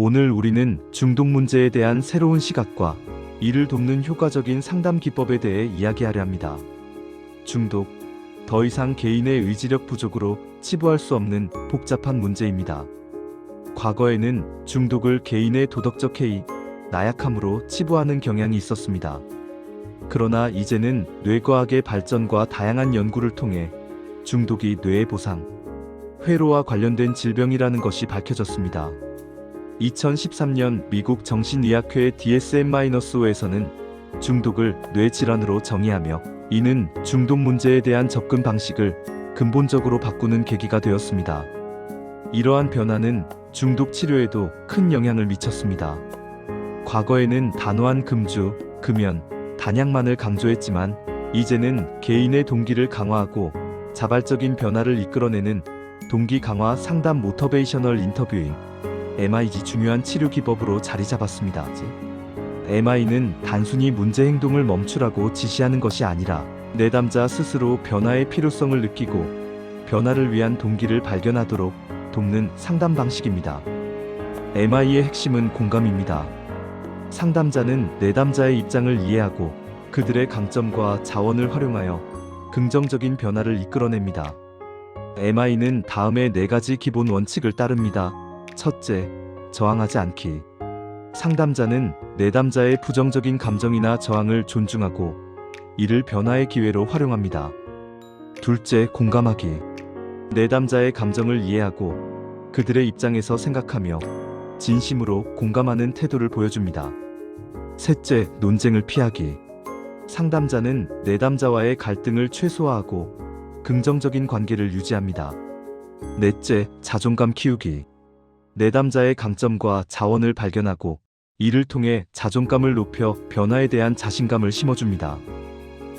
오늘 우리는 중독 문제에 대한 새로운 시각과 이를 돕는 효과적인 상담 기법에 대해 이야기하려 합니다. 중독. 더 이상 개인의 의지력 부족으로 치부할 수 없는 복잡한 문제입니다. 과거에는 중독을 개인의 도덕적 해이, 나약함으로 치부하는 경향이 있었습니다. 그러나 이제는 뇌과학의 발전과 다양한 연구를 통해 중독이 뇌의 보상, 회로와 관련된 질병이라는 것이 밝혀졌습니다. 2013년 미국 정신의학회 DSM-5에서는 중독을 뇌질환으로 정의하며 이는 중독 문제에 대한 접근 방식을 근본적으로 바꾸는 계기가 되었습니다. 이러한 변화는 중독 치료에도 큰 영향을 미쳤습니다. 과거에는 단호한 금주, 금연, 단약만을 강조했지만 이제는 개인의 동기를 강화하고 자발적인 변화를 이끌어내는 동기 강화 상담 모터베이셔널 인터뷰잉 MIG 중요한 치료 기법으로 자리 잡았습니다. MI는 단순히 문제 행동을 멈추라고 지시하는 것이 아니라 내담자 스스로 변화의 필요성을 느끼고 변화를 위한 동기를 발견하도록 돕는 상담 방식입니다. MI의 핵심은 공감입니다. 상담자는 내담자의 입장을 이해하고 그들의 강점과 자원을 활용하여 긍정적인 변화를 이끌어냅니다. MI는 다음의 네 가지 기본 원칙을 따릅니다. 첫째, 저항하지 않기. 상담자는 내담자의 부정적인 감정이나 저항을 존중하고 이를 변화의 기회로 활용합니다. 둘째, 공감하기. 내담자의 감정을 이해하고 그들의 입장에서 생각하며 진심으로 공감하는 태도를 보여줍니다. 셋째, 논쟁을 피하기. 상담자는 내담자와의 갈등을 최소화하고 긍정적인 관계를 유지합니다. 넷째, 자존감 키우기. 내담자의 강점과 자원을 발견하고 이를 통해 자존감을 높여 변화에 대한 자신감을 심어줍니다.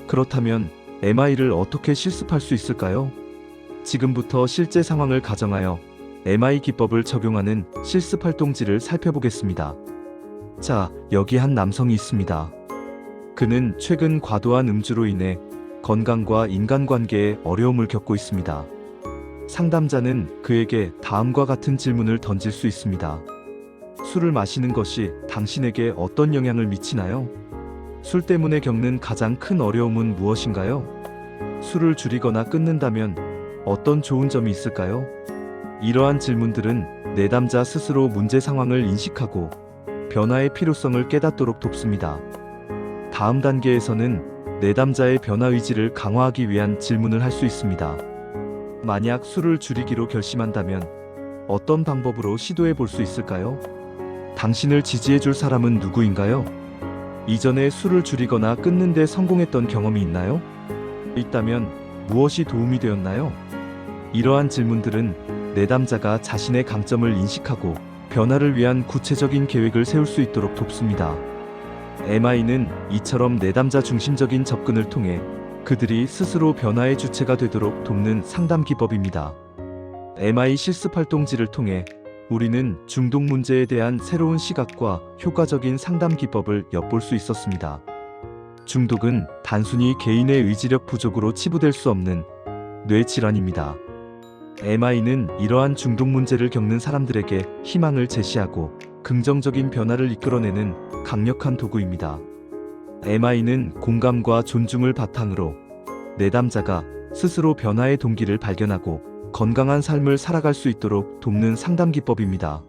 그렇다면 MI를 어떻게 실습할 수 있을까요? 지금부터 실제 상황을 가정하여 MI 기법을 적용하는 실습 활동지를 살펴보겠습니다. 자, 여기 한 남성이 있습니다. 그는 최근 과도한 음주로 인해 건강과 인간관계에 어려움을 겪고 있습니다. 상담자는 그에게 다음과 같은 질문을 던질 수 있습니다. 술을 마시는 것이 당신에게 어떤 영향을 미치나요? 술 때문에 겪는 가장 큰 어려움은 무엇인가요? 술을 줄이거나 끊는다면 어떤 좋은 점이 있을까요? 이러한 질문들은 내담자 스스로 문제 상황을 인식하고 변화의 필요성을 깨닫도록 돕습니다. 다음 단계에서는 내담자의 변화 의지를 강화하기 위한 질문을 할 수 있습니다. 만약 술을 줄이기로 결심한다면 어떤 방법으로 시도해 볼 수 있을까요? 당신을 지지해 줄 사람은 누구인가요? 이전에 술을 줄이거나 끊는데 성공했던 경험이 있나요? 있다면 무엇이 도움이 되었나요? 이러한 질문들은 내담자가 자신의 강점을 인식하고 변화를 위한 구체적인 계획을 세울 수 있도록 돕습니다. MI는 이처럼 내담자 중심적인 접근을 통해 그들이 스스로 변화의 주체가 되도록 돕는 상담 기법입니다. MI 실습 활동지를 통해 우리는 중독 문제에 대한 새로운 시각과 효과적인 상담 기법을 엿볼 수 있었습니다. 중독은 단순히 개인의 의지력 부족으로 치부될 수 없는 뇌 질환입니다. MI는 이러한 중독 문제를 겪는 사람들에게 희망을 제시하고 긍정적인 변화를 이끌어내는 강력한 도구입니다. MI는 공감과 존중을 바탕으로 내담자가 스스로 변화의 동기를 발견하고 건강한 삶을 살아갈 수 있도록 돕는 상담 기법입니다.